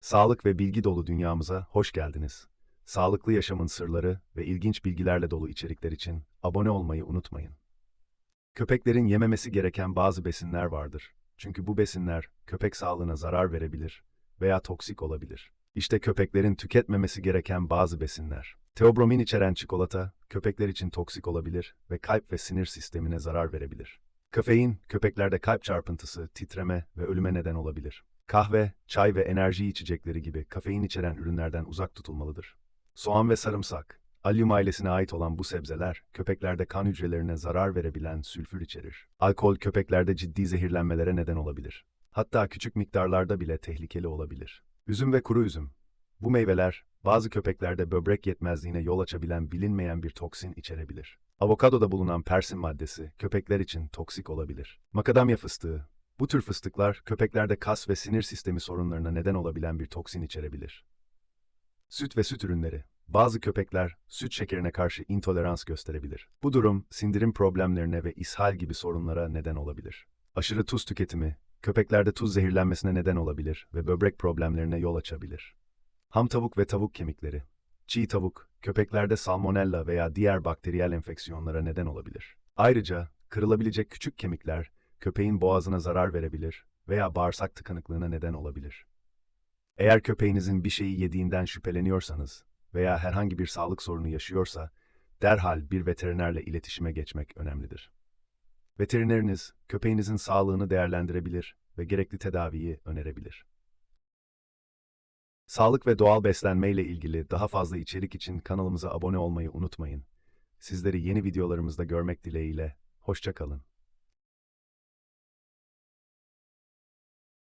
Sağlık ve bilgi dolu dünyamıza hoş geldiniz. Sağlıklı yaşamın sırları ve ilginç bilgilerle dolu içerikler için abone olmayı unutmayın. Köpeklerin yememesi gereken bazı besinler vardır. Çünkü bu besinler köpek sağlığına zarar verebilir veya toksik olabilir. İşte köpeklerin tüketmemesi gereken bazı besinler. Teobromin içeren çikolata köpekler için toksik olabilir ve kalp ve sinir sistemine zarar verebilir. Kafein köpeklerde kalp çarpıntısı, titreme ve ölüme neden olabilir. Kahve, çay ve enerji içecekleri gibi kafein içeren ürünlerden uzak tutulmalıdır. Soğan ve sarımsak, Allium ailesine ait olan bu sebzeler, köpeklerde kan hücrelerine zarar verebilen sülfür içerir. Alkol köpeklerde ciddi zehirlenmelere neden olabilir. Hatta küçük miktarlarda bile tehlikeli olabilir. Üzüm ve kuru üzüm. Bu meyveler, bazı köpeklerde böbrek yetmezliğine yol açabilen bilinmeyen bir toksin içerebilir. Avokadoda bulunan persin maddesi, köpekler için toksik olabilir. Makadamya fıstığı, bu tür fıstıklar köpeklerde kas ve sinir sistemi sorunlarına neden olabilen bir toksin içerebilir. Süt ve süt ürünleri. Bazı köpekler süt şekerine karşı intolerans gösterebilir. Bu durum sindirim problemlerine ve ishal gibi sorunlara neden olabilir. Aşırı tuz tüketimi köpeklerde tuz zehirlenmesine neden olabilir ve böbrek problemlerine yol açabilir. Ham tavuk ve tavuk kemikleri. Çiğ tavuk köpeklerde salmonella veya diğer bakteriyel enfeksiyonlara neden olabilir. Ayrıca kırılabilecek küçük kemikler köpeğin boğazına zarar verebilir veya bağırsak tıkanıklığına neden olabilir. Eğer köpeğinizin bir şeyi yediğinden şüpheleniyorsanız veya herhangi bir sağlık sorunu yaşıyorsa, derhal bir veterinerle iletişime geçmek önemlidir. Veterineriniz, köpeğinizin sağlığını değerlendirebilir ve gerekli tedaviyi önerebilir. Sağlık ve doğal beslenme ile ilgili daha fazla içerik için kanalımıza abone olmayı unutmayın. Sizleri yeni videolarımızda görmek dileğiyle, hoşça kalın.